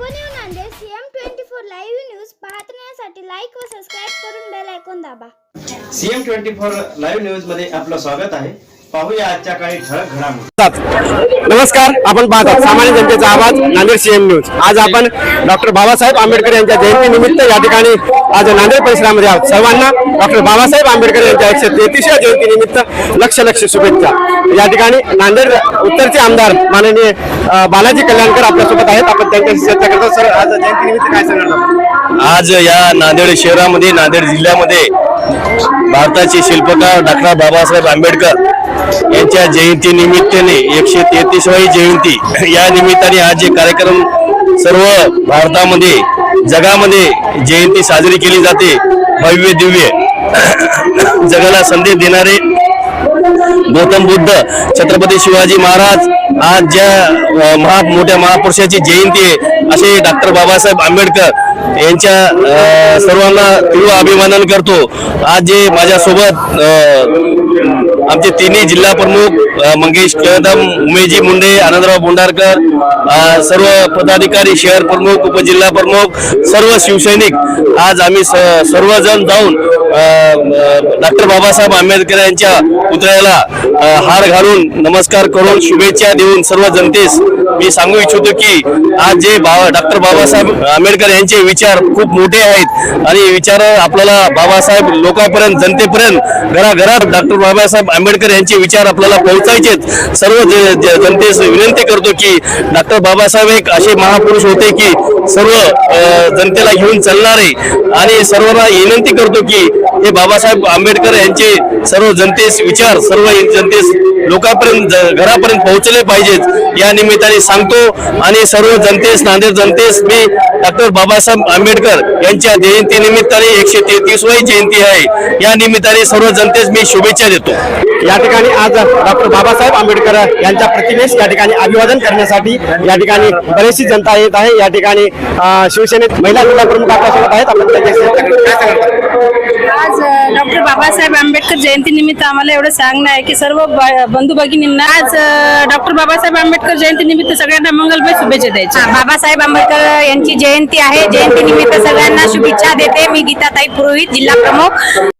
Nanded CM twenty four live news पाहण्यासाठी like व subscribe करून बेल ऐकून दाबा. सीएम ट्वेंटी फोर लाईव्ह न्यूजमध्ये आपलं स्वागत आहे. पाहूया आजच्या काही ठळक घडामोडी. नमस्कार आपण पाहतात सामान्य जनतेचा आवाज नांदेड सीएम न्यूज आज आपण डॉक्टर बाबासाहेब आंबेडकर यांच्या जयंती निमित्त या ठिकाणी आज नांदेड परिसरामध्ये आहोत. सर्वांना डॉक्टर बाबासाहेब आंबेडकर यांच्या एकशे तेहतीसव्या जयंती निमित्त लक्ष लक्ष शुभेच्छा. या ठिकाणी नांदेड उत्तरचे आमदार माननीय बालाजी कल्याणकर आपल्यासोबत आहेत. आपण त्यांच्याशी चर्चा करतो. सर आज जयंती निमित्त काय सांगणार आज या नांदेड शहरामध्ये नांदेड जिल्ह्यामध्ये भारताचे शिल्पकार डॉक्टर बाबासाहेब आंबेडकर यांच्या जयंती निमित्ताने एकशे तेहतीसवी जयंती. या निमित्ताने आज जे कार्यक्रम सर्व भारतामध्ये जगामध्ये जयंती साजरी केली जाते. भव्य दिव्य. जगाला संदेश देणारे गौतम बुद्ध छत्रपती शिवाजी महाराज आज ज्या महा मोठ्या महापुरुषाची जयंती आहे असे डॉक्टर बाबासाहेब आंबेडकर यांच्या सर्वांना तीव्र अभिमानन करतो. आज जे माझ्यासोबत आमचे तिन्ही जिल्हा प्रमुख मंगेश कदम उमेशजी मुंडे आनंदराव बोंडारकर सर्व पदाधिकारी शहर प्रमुख उपजिल्हा प्रमुख सर्व शिवसैनिक. आज आम्ही स- सर्वजण जाऊन डॉक्टर बाबासाहेब आंबेडकर यांच्या पुतळ्याला हार घालून नमस्कार करून शुभेच्छा देऊन सर्व जनतेस मी सांगू इच्छितो की आज जे बाबा डॉक्टर बाबासाहेब आंबेडकर यांचे विचार खूप मोठे आहेत आणि विचार आपल्याला बाबासाहेब लोकांपर्यंत जनतेपर्यंत घराघरात डॉक्टर बाबासाहेब आंबेडकर यांचे विचार आपल्याला पोहोचायचेत सर्व ज- ज- जनतेस विनंती करतो की डॉक्टर बाबासाहेब एक असे महापुरुष होते की सर्व जनतेला घेऊन चालणारे आणि सर्वांना विनंती करतो की हे बाबासाहेब आंबेडकर यांचे सर्व जनतेस विचार सर्व जनतेस लोकांपर्यंत घरापर्यंत पोहोचले पाहिजेत. या निमित्ताने सांगतो आणि सर्व जनतेस नांदेड जनतेस मी डॉक्टर बाबासाहेब आंबेडकर यांच्या जयंती निमित्ताने एकशे तेहतीसवी जयंती आहे. या निमित्ताने सर्व जनतेस मी शुभेच्छा देतो. या ठिकाणी आज डॉक्टर बाबासाहेब आंबेडकर यांच्या प्रतिमेस या ठिकाणी अभिवादन करण्यासाठी या ठिकाणी बरीचशी जनता येत आहे. या ठिकाणी शिवसेनेत महिला जिल्हा प्रमुख आपल्यासोबत आहेत. आपण त्यांच्याशी चर्चा करू. काय सांगणार आज डॉक्टर बाबासाहेब आंबेडकर जयंती निमित्त आम्हाला एवढं सांगणं आहे की सर्व ब- बंधू भगिनींना आज डॉक्टर बाबासाहेब आंबेडकर जयंती निमित्त सगळ्यांना मंगलमय शुभेच्छा द्यायच्या. बाबासाहेब आंबेडकर यांची जयंती आहे. जयंती निमित्त सगळ्यांना शुभेच्छा देते. मी गीताताई पुरोहित जिल्हा प्रमुख.